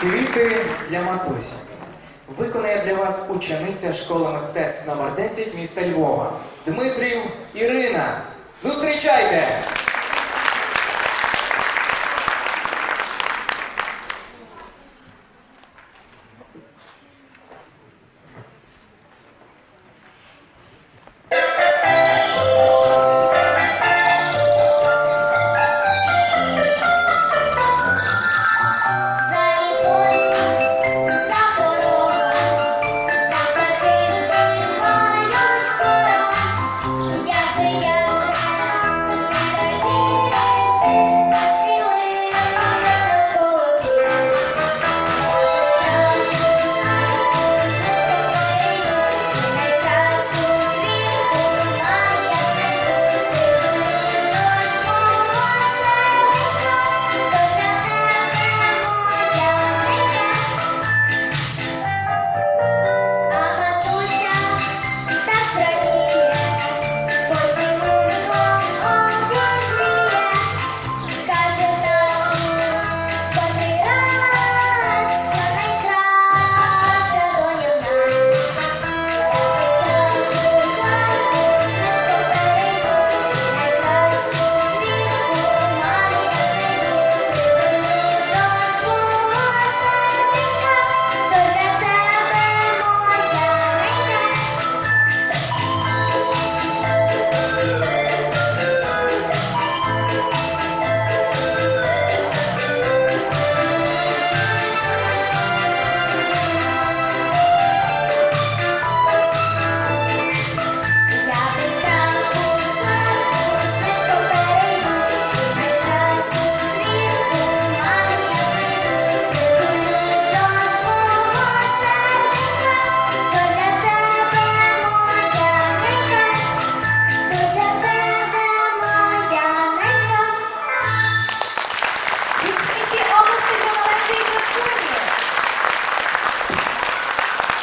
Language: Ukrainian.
Квіти для матусі. Виконає для вас учениця школи мистецтв номер 10 міста Львова. Дмитрів Ірина. Зустрічайте!